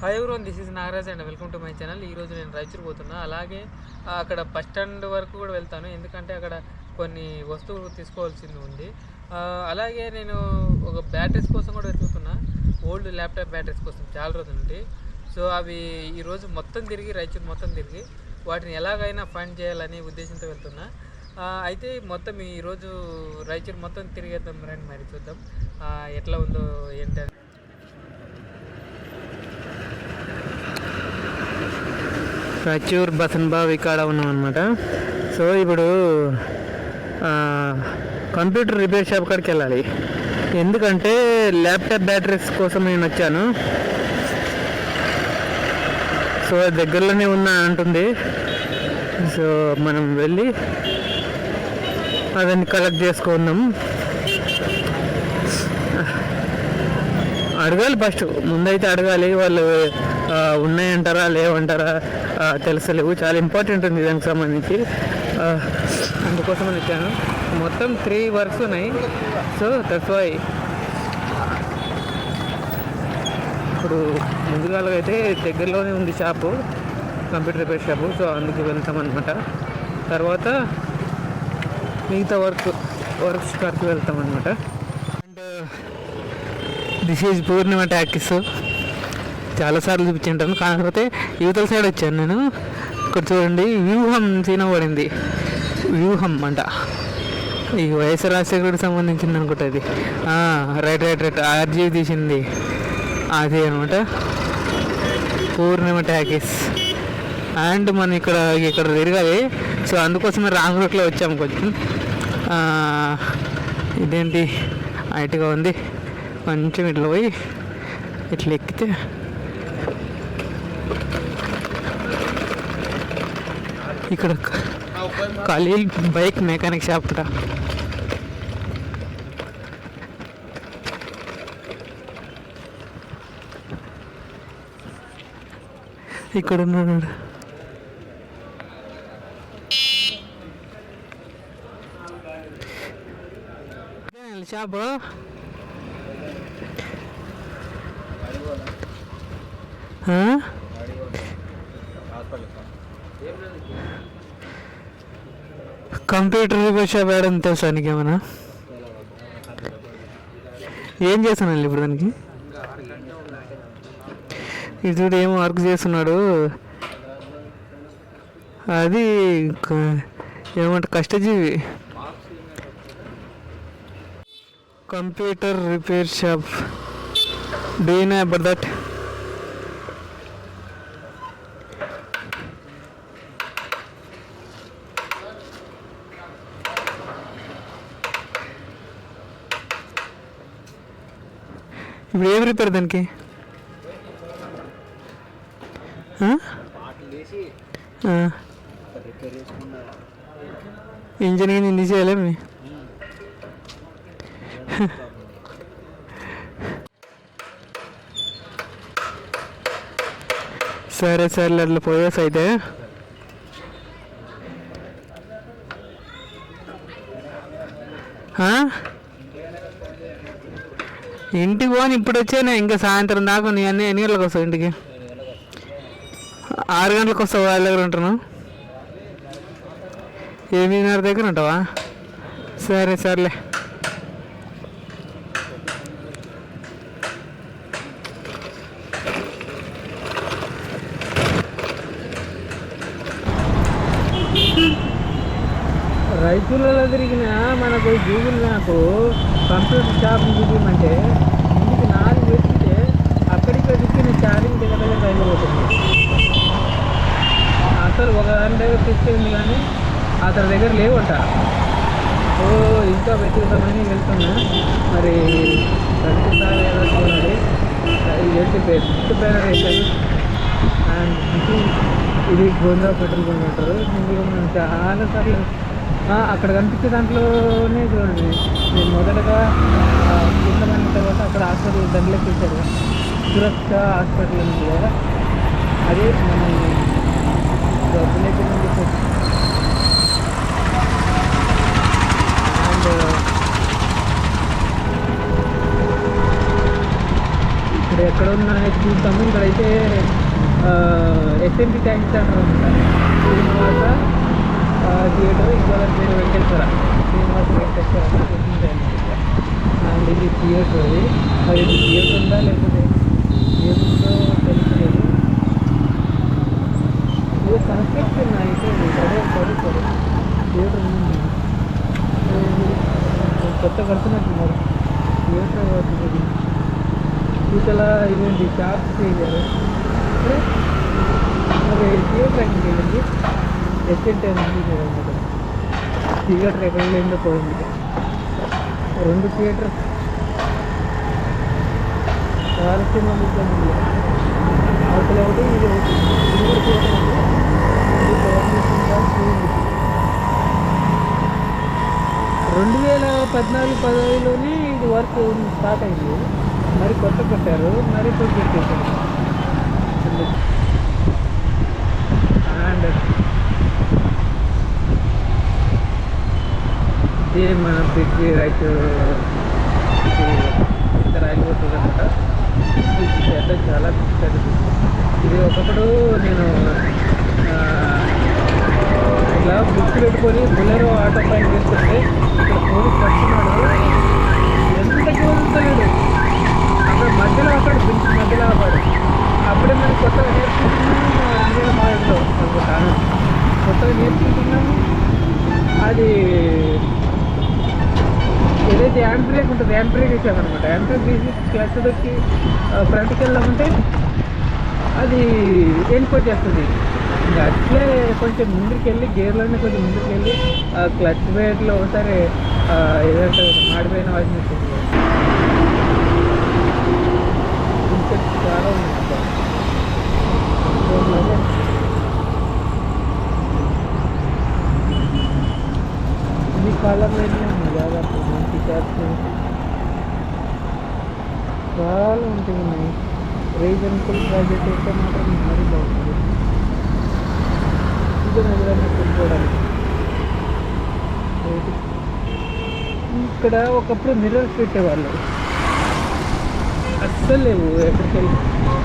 Hi everyone this is Nagaraj and welcome to my channel ఈరోజు నేను రాయచూరు పోతున్నా. అలాగే అక్కడ బస్ స్టాండ్ వరకు కూడా వెళ్తాను. ఎందుకంటే అక్కడ కొన్ని వస్తువులు తీసుకోవాల్సింది ఉంది. అలాగే నేను ఒక బ్యాటరీస్ కోసం కూడా వెతుకుతున్నా. ఓల్డ్ ల్యాప్టాప్ బ్యాటరీస్ కోసం చాలా రోజుల నుండి. సో అవి ఈరోజు మొత్తం తిరిగి రాయచూరు మొత్తం తిరిగి వాటిని ఎలాగైనా ఫైండ్ చేయాలని ఉద్దేశంతో వెళ్తున్నా. అయితే మొత్తం ఈరోజు రాయచూరు మొత్తం తిరిగేద్దాం రండి మరి చూద్దాం. ఎట్లా ఉందో ఏంటని. రాచూర్ బసన్ బావ్ ఇక్కడ ఉన్నాం అనమాట సో ఇప్పుడు కంప్యూటర్ రిపేర్ షాప్ కాడికి వెళ్ళాలి. ఎందుకంటే ల్యాప్టాప్ బ్యాటరీస్ కోసం నేను వచ్చాను. సో దగ్గరలోనే ఉన్నా అంటుంది. సో మనం వెళ్ళి అదని కలెక్ట్ చేసుకుందాం. అడగాలి ఫస్ట్ ముందైతే అడగాలి వాళ్ళు ఉన్నాయంటారా లేవంటారా. తెలుసలేవు చాలా ఇంపార్టెంట్ ఉంది దానికి సంబంధించి. అందుకోసం అని ఇచ్చాను. మొత్తం త్రీ వర్క్స్ ఉన్నాయి. సో దట్స్ వై ఇప్పుడు ముందుగా అయితే దగ్గరలోనే ఉంది shop computer repair shop so అందుకు వెళ్తాం అనమాట తర్వాత మిగతా వర్క్ వర్క్స్ కాడికి వెళ్తాం అనమాట and this is Purnima talkies చాలాసార్లు చూపించుంటాను. కాకపోతే యువతల సైడ్ వచ్చాను నేను. ఇక్కడ చూడండి వ్యూహం సీన్ పడింది. వ్యూహం అంట. ఈ వైఎస్ రాజశేఖరుడికి సంబంధించింది అనుకుంటా అది రైట్ రైట్ రైట్. ఆర్జీవి తీసింది. అది అనమాట. పూర్ణిమ ట్యాకిస్ అండ్ మనం ఇక్కడ ఇక్కడ తిరగాలి. సో అందుకోసమే రాంగ్ రూట్లో వచ్చాము కొంచెం. ఇదేంటి? హైట్గా ఉంది. కొంచెం ఇట్లా పోయి ఇట్లా ఎక్కితే ఇక్కడ క- ఖలీల్ బైక్ మెకానిక్ షాప్ రా. ఇక్కడ ఉన్నాడు షాపు? ఆ? కంప్యూటర్ రిపేర్ షాప్ ఏడని తెలుసా నీకేమన్నా ఏం చేస్తానండి ఇప్పుడు దానికి? ఇది ఏం వర్క్ చేస్తున్నాడు. అది ఏమంట కష్టజీవి. Computer repair shop. Do you know about that ఇప్పుడు ఏం రిపేర్ దానికి? ఇంజన్ గిన్ ఇంది సరే సరే అట్లా పోయేసి అయితే ఆ? ఇంటికి పోని ఇప్పుడు వచ్చాను ఇంకా సాయంత్రం దాకా నీ అన్ని ఎన్ని గంటలకు వస్తావు ఇంటికి? ఆరు గంటలకు వస్తావు వాళ్ళ దగ్గర ఉంటాను ఎనిమిదిన్నర దగ్గర ఉంటావా? సరే సర్లే. రైతులలో తిరిగిన మనకు గూగుల్ నాకు కంప్యూటర్ షాప్ చూపించమంటే ఇంటికి నాలుగు వెతికితే అక్కడికి వెతికిన ఛార్జింగ్ దగ్గర దగ్గర అయిపోతుంది అసలు ఒక దాని దగ్గర తెచ్చింది కానీ అతని దగ్గర లేవంట. ఓ ఇంకా వెతుకుతామని వెళ్తున్నా. మరి ప్రతిసారి ఏదో చూడాలి? ఎట్టి పెద్ద బ్యానర్ బ్యానరేషన్ అండ్ ఇది గోందా పెట్రోల్ బంక్ అంటారు. ఇందులో మనం చాలా సార్లు అక్కడ కనిపించే దాంట్లోనే చూడండి. నేను మొదటగా ఆ, తర్వాత అక్కడ హాస్పిటల్ దండలోకి ఇచ్చారు సురక్ష హాస్పిటల్ ఉంది కదా. అది మనం డబ్బులకి ముందు అండ్ ఇక్కడ ఎక్కడ ఉన్నాయో చూద్దాము. ఇక్కడైతే ఎస్ఎంపి ట్యాంక్ సెంటర్ అనమాట తర్వాత థియేటర్ ఇంకా పేరు Venkateswara Srinivasa Venkateswara SMP tank and ఇది థియేటర్ అది మరి ఇది థియేటర్ ఉందా లేకపోతే ఏముందో తెలియలేదు ఇది కన్స్ట్రక్షన్ అయితే అదే సరే సరే థియేటర్ ఉంది కొత్త కడుతున్నట్టున్నారు థియేటర్ అవుతుంది ఇతల ఇదేంటి షాప్స్ చేయారు మరి థియేటర్ ఎక్కడికి వెళ్ళింది ఎస్టేట్ ఉంది అనమాట థియేటర్ ఎక్కడ వెళ్ళిందో పోయింది. రెండు థియేటర్. రాయలసీమ అవతల ఒకటి ఇది ఒకటి ఇది థియేటర్ రెండు వేల పద్నాలుగు పదవిలోనే ఇది వర్క్ స్టార్ట్ అయింది. మరి కొత్త కట్టారు మరి ఇప్పుడు పెట్టేశారు అండ్ ఇది మన బ్రిడ్జి రైతు ఇంత రైలు పోతుంది అనమాట ఇది పెద్ద చాలా పెద్దది. ఇది ఒకప్పుడు నేను ఇలా ఇట్లా బుక్స్ పెట్టుకొని బుల్లెరో ఆటో పైన వేస్తుంటే ఇక్కడ పోలీస్ పట్టుకున్నాడు ఎంత చూస్తలేడు అక్కడ మధ్యలో అక్కడ బ్రిడ్జ్ మధ్యలో ఆపాడు. అప్పుడే మనం కొత్తగా నేర్చుకుంటున్నాము రెండు వేల పదహారులో అనుకుంటాను కొత్తగా నేర్చుకుంటున్నాము అది ఏదైతే హ్యాండ్ బ్రేక్ ఉంటుంది అనమాట బ్రేక్ వేసామన్నమాట హ్యాండ్ వచ్చి క్లచ్ ఫ్రంట్కి వెళ్దామంటే అది వెళ్ళిపోతేస్తుంది చేస్తుంది. అట్లే కొంచెం ముందుకు వెళ్ళి గేర్లోనే కొంచెం ముందుకు వెళ్ళి క్లచ్ బ్రేక్లో ఒకసారి ఏదంటే మాడిపోయిన వాటిని చాలా ఉంది కాలంలో ఇది దాదాపు మంచి ట్యాక్స్ చాలా ఉంటాయి ఉన్నాయి రీజనబుల్ బడ్జెట్ అయితే మాత్రం మరీ బాగుంటుంది ఇది నిజంగా కొనుక్కోవడానికి ఇక్కడ ఒకప్పుడు మిర్రర్స్ పెట్టేవాళ్ళు. అస్సలు లేవు ఎక్కడికి వెళ్ళి.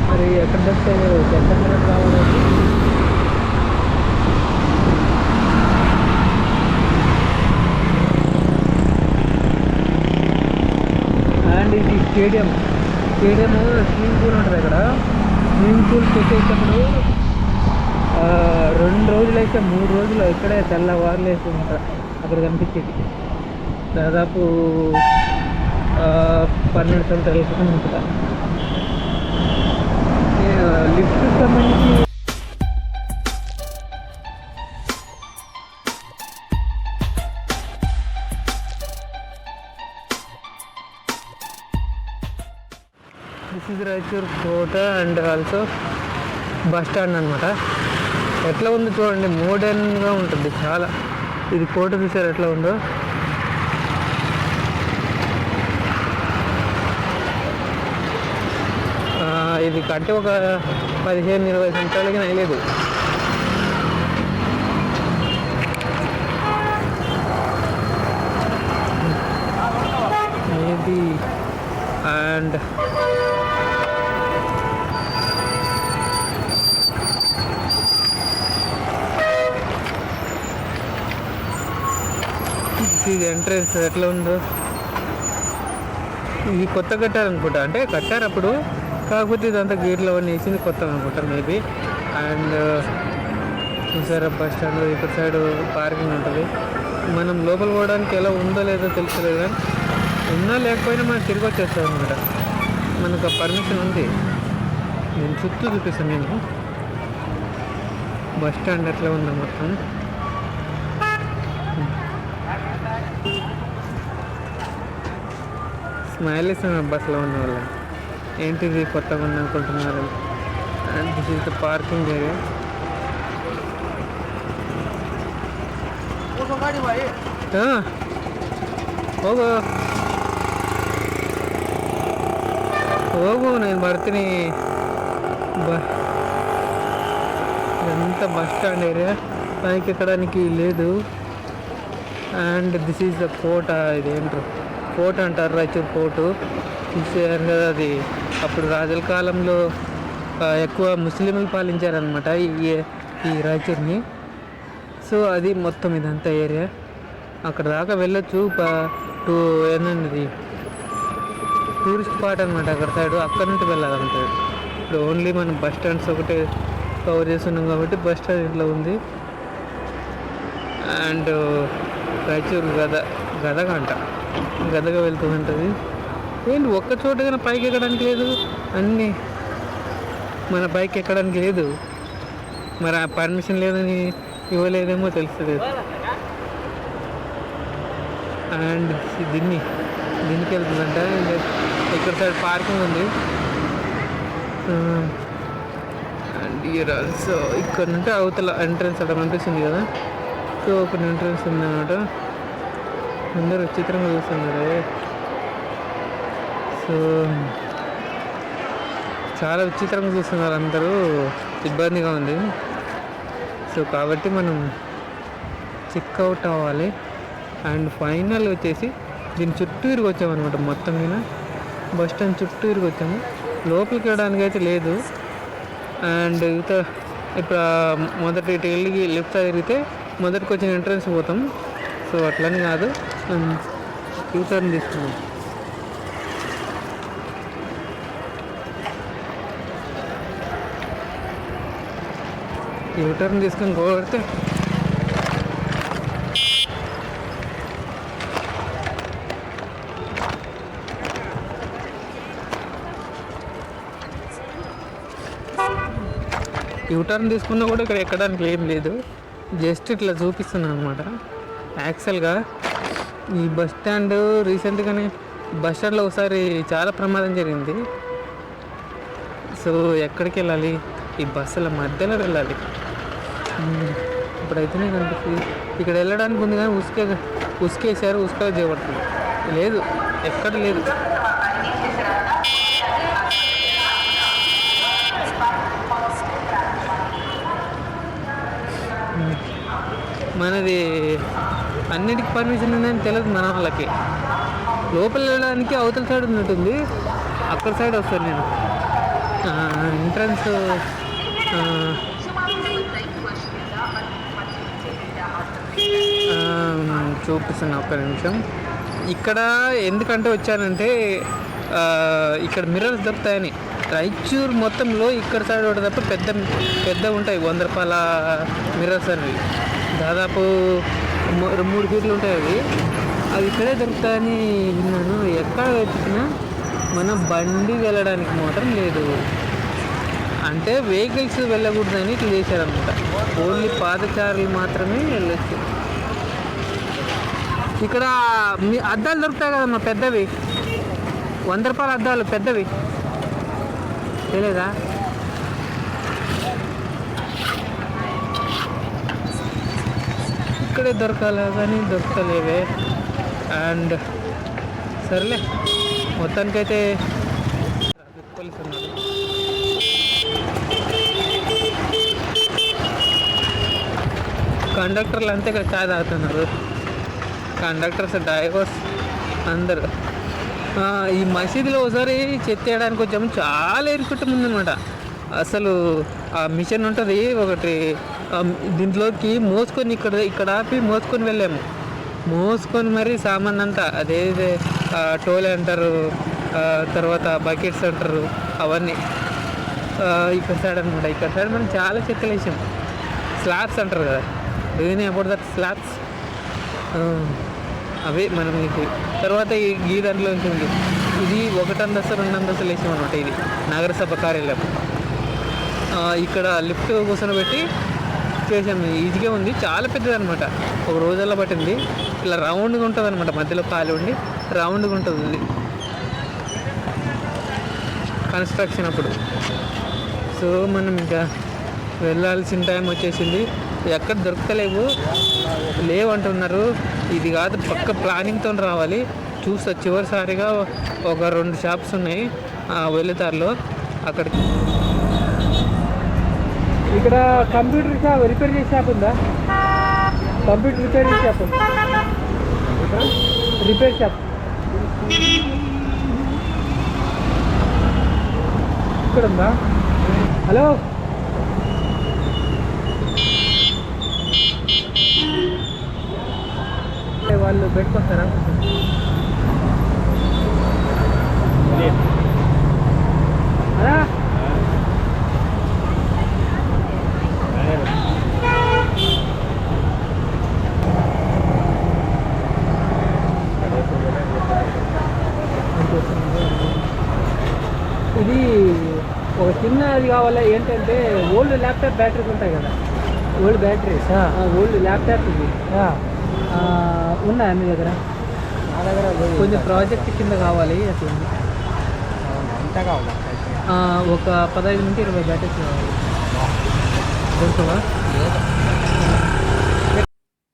మరి ఎక్కడ దొరుకుతాయి లేవు. మిర్రర్ కావాలంటే అండ్ ఇది స్టేడియం. స్టేడియం స్విమ్మింగ్ పూల్ ఉంటుంది అక్కడ. స్విమ్మింగ్ పూల్ పెట్టేటప్పుడు రెండు రోజులు అయితే మూడు రోజులు ఇక్కడే తెల్లవారులు వేసి అక్కడ కనిపించేది. దాదాపు పన్నెండు సంవత్సరాల క్రితం ఉంటుంది. లిఫ్ట్ సంబంధించి అండ్ ఆల్సో బస్ స్టాండ్ అనమాట ఎట్లా ఉందో చూడండి మోడర్న్గా ఉంటుంది చాలా. ఇది కోట చూసారు ఎట్లా ఉందో? ఆ, ఇది కట్టి ఒక పదిహేను ఇరవై సంవత్సరాలకి నయలేదు. మేబీ అండ్ ఎంట్రన్స్ ఎట్లా ఉందో. ఇది కొత్త కట్టారనుకుంటా అంటే కట్టారు అప్పుడు కాకపోతే ఇదంతా గేట్లు అవన్నీ వేసింది కొత్త అనుకుంటా మేబీ అండ్ చూసారా బస్ స్టాండ్ ఇక్కడ సైడ్ పార్కింగ్ ఉంటుంది. మనం లోపల పోవడానికి ఎలా ఉందో లేదో తెలుసులేదు కానీ ఉన్నా లేకపోయినా మనం తిరిగి వచ్చేస్తాం అనమాట మనకు ఆ పర్మిషన్ ఉంది. నేను చుట్టూ చూపిస్తాను నేను బస్ స్టాండ్ ఎట్లా ఉందో మొత్తం. స్మైల్ ఇస్తున్నారు బస్సులో ఉన్న వాళ్ళు ఏంటిది కొత్తగా ఉంది అనుకుంటున్నారు and this is the parking area ಹೋಗು ಹೋಗು నేను ಬರ್ತೀನಿ బ ఇదంతా బస్ స్టాండ్ ఏరియా పైకి ఎక్కడానికి లేదు అండ్ దిస్ ఈజ్ ద కోట ఇదేంటారు ఫోర్ట్ అంటారు రాయచూర్ ఫోర్టు కదా అది అప్పుడు రాజుల కాలంలో ఎక్కువ ముస్లింలు పాలించారనమాట ఈ ఈ రాయచూర్ని సో అది మొత్తం ఇదంతా ఏరియా. అక్కడ దాకా వెళ్ళొచ్చు టూ ఏంటండి టూరిస్ట్ స్పాట్ అనమాట అక్కడ సైడ్. అక్కడ నుండి వెళ్ళాలంటే. ఇప్పుడు ఓన్లీ మనం బస్ స్టాండ్స్ ఒకటే కవర్ చేస్తున్నాం కాబట్టి బస్ స్టాండ్ ఇట్లా ఉంది. అండ్ రాయచూరు గద గదగంట. గదగా వెళ్తుంటుంది ఏంటి ఒక్క చోట పైకి ఎక్కడానికి లేదు? అన్నీ మన బైక్ ఎక్కడానికి లేదు. మరి ఆ పర్మిషన్ లేదని ఇవ్వలేదేమో తెలుస్తుంది అండ్ దీన్ని దీనికి వెళ్తుందంట. ఇక్కడ సైడ్ పార్కింగ్ ఉంది. అండ్ ఇయర్ ఆల్సో ఇక్కడ నుండి అవతల ఎంట్రన్స్ అక్కడ కనిపిస్తుంది కదా. సో ఒక ఎంట్రన్స్ ఉంది అన్నమాట అందరూ విచిత్రంగా చూస్తున్నారు. సో చాలా విచిత్రంగా చూస్తున్నారు అందరూ. ఇబ్బందిగా ఉంది. సో కాబట్టి మనం చెక్ అవుట్ అవ్వాలి. అండ్ ఫైనల్ వచ్చేసి దీని చుట్టూ ఇరుగు వచ్చామన్నమాట మొత్తం మీద. బస్ స్టాండ్ చుట్టూ ఇరుగు వచ్చాము. లోపలికి వెళ్ళడానికి అయితే లేదు. అండ్ ఇత ఇప్పుడు మొదటి ఇటు వెళ్ళి లెఫ్ట్ తిరిగితే మొదటికి వచ్చిన ఎంట్రన్స్ పోతాం. సో అట్లని కాదు. యూటర్న్ తీసుకున్నాం యూటర్న్ తీసుకొని పోతే యూటర్న్ తీసుకున్నా కూడా ఇక్కడ ఎక్కడానికి ఏం లేదు. జస్ట్ ఇట్లా చూపిస్తున్నాను అనమాట యాక్చువల్గా ఈ బస్ స్టాండ్ రీసెంట్గానే బస్ స్టాండ్లో ఒకసారి చాలా ప్రమాదం జరిగింది. సో ఎక్కడికి వెళ్ళాలి? ఈ బస్సుల మధ్యలో వెళ్ళాలి. ఇప్పుడైతేనే కనిపిస్తుంది. ఇక్కడ వెళ్ళడానికి ఉంది కానీ ఉసుకే ఉసుకేసారు ఉసుక చేయబడుతుంది లేదు ఎక్కడ లేదు. మనది అన్నిటికి పర్మిషన్ ఉందని తెలియదు మన వాళ్ళకి. లోపల వెళ్ళడానికి అవతల సైడ్ ఉంటుంది అక్కడ సైడ్ వస్తాను నేను. ఎంట్రన్స్ చూపిస్తున్నా ఒక్క నిమిషం. ఇక్కడ ఎందుకంటే వచ్చానంటే ఇక్కడ మిర్రర్స్ దొరుకుతాయని. రైచూర్ మొత్తంలో ఇక్కడ సైడ్ ఒకటి తప్ప పెద్ద పెద్ద ఉంటాయి. వంద రూపాయల మిర్రర్స్ అనేవి. దాదాపు మూడు ఫీట్లు ఉంటాయి అవి. అవి ఇక్కడే దొరుకుతాయని విన్నాను. ఎక్కడ వెతికినా మన బండి వెళ్ళడానికి మాత్రం లేదు. అంటే వెహికల్స్ వెళ్ళకూడదని ఇట్లా చేశారనమాట. ఓన్లీ పాదచారులు మాత్రమే వెళ్ళచ్చు. ఇక్కడ మీ అద్దాలు దొరుకుతాయి కదమ్మా పెద్దవి. వంద రూపాయల అద్దాలు పెద్దవి. తెలియదా? ఇక్కడే దొరకాలి కానీ దొరకలేవే. అండ్ సర్లే మొత్తానికైతే ట్రాఫిక్ పోలీస్ ఉన్నారు. కండక్టర్లు అంతే ఇక్కడ చాయ్ తాగుతున్నారు. కండక్టర్స్ డ్రైవర్స్ అందరు. ఈ మసీదులో ఒకసారి చెత్త వేయడానికి వచ్చాము. చాలా ఇరుకుట్టం అనమాట అసలు ఆ మిషన్ ఉంటుంది ఒకటి దీంట్లోకి మోసుకొని ఇక్కడ ఇక్కడ ఆపి మోసుకొని వెళ్ళాము. మోసుకొని మరి సామాన్ అంతా అదే టోలే అంటారు తర్వాత బకెట్స్ అంటారు అవన్నీ. ఇక్కడ సైడ్ అనమాట ఇక్కడ సైడ్ మనం చాలా చెత్తలు వేసాం. స్లాబ్స్ అంటారు కదా do you know about that slabs. అవే మనం ఇది. తర్వాత ఈ ఈ దాంట్లో ఉంటుంది ఇది ఒకటి అంతస్తు రెండు అంతస్తులు వేసాం అనమాట ఇది. నగరసభ కార్యాలయం. ఇక్కడ లిఫ్ట్ కూర్చొని చేసాము ఈజీగా ఉంది. చాలా పెద్దది అనమాట ఒక రోజుల్లో పట్టింది. ఇలా రౌండ్గా ఉంటుంది అనమాట మధ్యలో ఖాళీ ఉండి రౌండ్గా ఉంటుంది కన్స్ట్రక్షన్ అప్పుడు. సో మనం ఇంకా వెళ్ళాల్సిన టైం వచ్చేసింది. ఎక్కడ దొరకలేవు. లేవంటున్నారు. ఇది కాదు పక్క ప్లానింగ్తో రావాలి. చూస్తా చివరిసారిగా ఒక రెండు షాప్స్ ఉన్నాయి. ఆ అక్కడికి ఇక్కడ కంప్యూటర్ షాప్ రిపేర్ చేసే షాప్ ఉందా? కంప్యూటర్ రిపేర్ చేసే షాప్ రిపేర్ షాప్. ఇక్కడ ఉందా? హలో? వాళ్ళు పెట్టుకొస్తారా అలా ఇది ఒక చిన్న అది కావాలా? ఏంటంటే ఓల్డ్ ల్యాప్టాప్ బ్యాటరీస్ ఉంటాయి కదా. ఓల్డ్ బ్యాటరీస్ ఓల్డ్ ల్యాప్టాప్ ఇది ఆ, ఉన్నాయా మీ దగ్గర? నా దగ్గర కొంచెం ప్రాజెక్ట్ కింద కావాలి అట్లా ఉంది. ఎంత కావాలి? ఆ, ఒక పదహైదు నుంచి ఇరవై బ్యాటరీస్ కావాలి. దొరుకుతుందా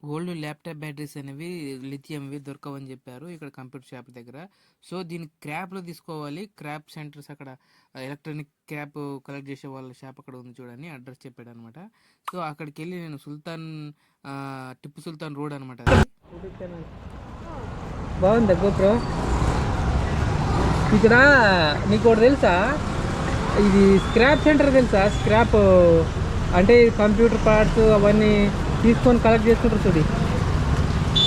ఓల్డ్ ల్యాప్టాప్ బ్యాటరీస్ అనేవి లిథియంవి దొరకవని చెప్పారు ఇక్కడ కంప్యూటర్ షాప్ దగ్గర. సో దీన్ని క్రాప్లో తీసుకోవాలి. క్రాప్ సెంటర్స్ అక్కడ ఎలక్ట్రానిక్ క్రాప్ కలెక్ట్ చేసే వాళ్ళ షాప్ అక్కడ ఉంది చూడండి అడ్రస్ చెప్పాడు అనమాట సో అక్కడికి వెళ్ళి నేను సుల్తాన్ టిప్పు సుల్తాన్ రోడ్ అనమాట బాగుంది గోప్రో. ఇక్కడ నీకు ఒకటి తెలుసా? ఇది స్క్రాప్ సెంటర్ తెలుసా? స్క్రాప్ అంటే కంప్యూటర్ పార్ట్స్ అవన్నీ తీసుకొని కలెక్ట్ చేసుకుంటారు చూడి.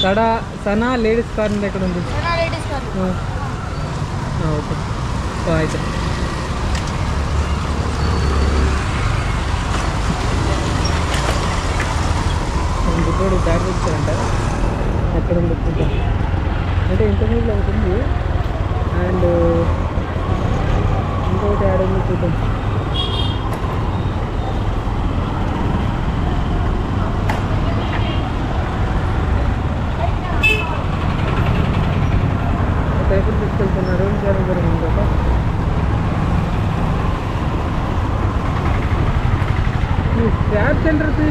సడా సనా లేడీస్ కార్నర్ ఎక్కడ ఉంది? ఓకే. అయితే. గుడ్డోడు వచ్చారంట ఎక్కడ ఉంది అంటే ఇంటర్వ్యూలో ఒకటి ఉంది అండ్ ఇంకొకటి యాడ్ ఉంది చూద్దాం. పేపర్ తీసుకెళ్తున్నాడు ఇంకేమైనా జరిగింది కదా ఈ స్క్రాప్ సెంటర్కి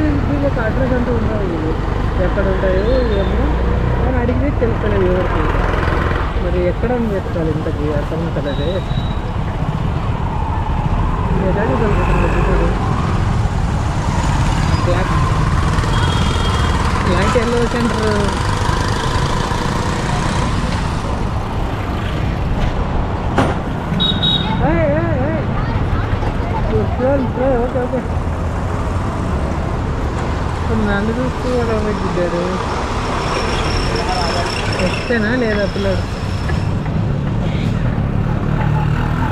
ఒక అడ్రస్ అంటూ ఉండవు ఎక్కడ ఉంటాయో ఏమో అని అడిగితే తెలుస్తలేదు ఎవరికి. మరి ఎక్కడ వెతకాలి ఇంతకి? అర్థం కదా అది ఎలాంటి దొరుకుతుంది black yellow centre okay okay నన్ను చూస్తూ కూడా పెట్టిద్దాడు వస్తేనా లేదా పిల్లడు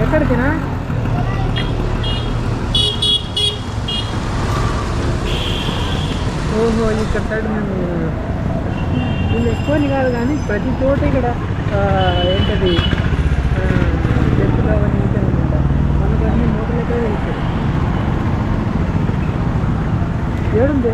ఎక్కడికినా? ఓహో ఇక్కడ సైడ్ మేము వీళ్ళు ఎక్కువని కాదు కానీ ప్రతి చోట ఇక్కడ ఏంటది? చెట్లు అవన్నీ అనమాట మనకు అన్ని మూటలకే వెళ్తాయి ఏడుంది?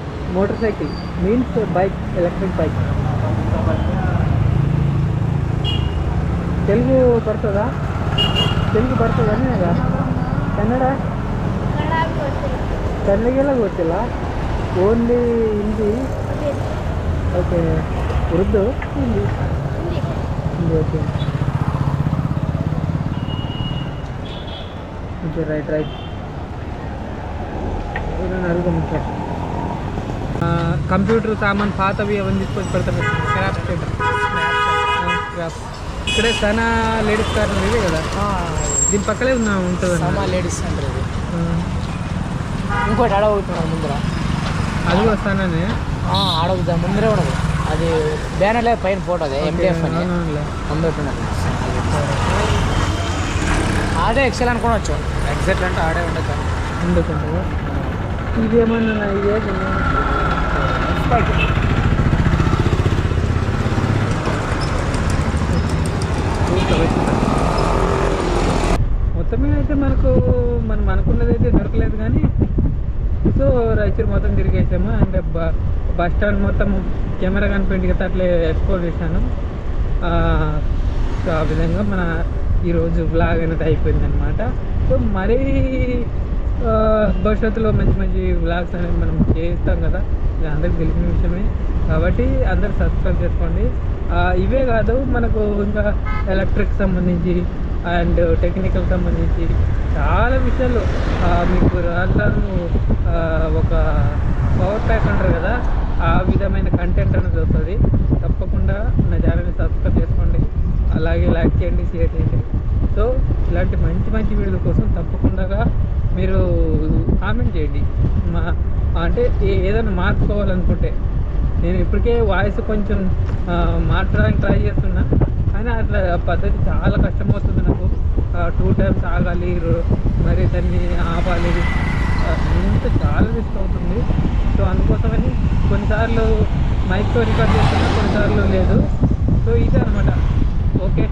Motorcycle means bike electric bike Telugu ಬರ್ತದ? ತೆಲುಗು ಬರ್ತದ ನಿನಗ? ಕನ್ನಡ? ಕನ್ನಡಿಗೆಲ್ಲ ಗೊತ್ತಿಲ್ಲ. Only Hindi okay Urdu? Hindi Hindi okay okay right right ಇದನ್ನು ಅಲ್ಗೂ ಮುಖ್ಯ? కంప్యూటర్ సామాన్ పాతవి అవన్నీ తీసుకొచ్చి పెడతారు స్క్రాప్ సెంటర్ స్క్రాప్ ఇక్కడే సనా లేడీస్ కార్నర్ ఇదే కదా? దీని పక్కనే ఉన్నా ఉంటుంది సమా లేడీస్ సెంటర్ ఇది. ఆ, ఇంకోటి అడగవుతున్నాడు ముందర. అది వస్తానని అడగదా ముందరే ఉండదు అది బ్యానర్ లేదు పైన ఫోటో అదే ఎండిఎఫ్ అని. ముందు అదే ఎక్సెల్ అనుకోవచ్చు ఎగ్జాక్ట్ అంటే ఆడే ఉండదు ఎందుకంటే ఇదేమన్నా ఇదే మొత్తమే అయితే మనకు మనం అనుకున్నది అయితే దొరకలేదు కానీ సో రాయచూరు మొత్తం తిరిగేసాము. అండ్ బ- బస్ స్టాండ్ మొత్తం కెమెరా కనిపెట్టి కదా అట్లే ఎక్స్పోజ్ చేశాను. సో ఆ విధంగా మన ఈరోజు బ్లాగ్ అనేది అయిపోయింది అనమాట సో మరీ భవిష్యత్తులో మంచి మంచి బ్లాగ్స్ అనేవి మనం చేస్తాం కదా. ఇది అందరికి తెలిసిన విషయమే. కాబట్టి అందరు సబ్స్క్రైబ్ చేసుకోండి. ఇవే కాదు మనకు ఇంకా ఎలక్ట్రిక్ సంబంధించి అండ్ టెక్నికల్ సంబంధించి చాలా విషయాలు. మీకు రాజధాను ఒక పవర్ ప్యాక్ అంటారు కదా ఆ విధమైన కంటెంట్ అనేది వస్తుంది. తప్పకుండా నా ఛానల్ని సబ్స్క్రైబ్ చేసుకోండి. అలాగే లైక్ చేయండి షేర్ చేయండి. సో ఇలాంటి మంచి మంచి వీడియోల కోసం తప్పకుండా మీరు కామెంట్ చేయండి. మా అంటే ఏదైనా మార్చుకోవాలనుకుంటే నేను ఇప్పటికే వాయిస్ కొంచెం మార్చడానికి ట్రై చేస్తున్నా. కానీ అట్లా పద్ధతి చాలా కష్టమవుతుంది నాకు. టూ టైమ్స్ ఆగాలి రో- మరి దాన్ని ఆపాలి. ఇంత చాలా రిస్క్ అవుతుంది. సో అందుకోసమని కొన్నిసార్లు మైక్తో రికార్డ్ చేస్తున్నా కొన్నిసార్లు లేదు. సో ఇదే అనమాట ఓకే.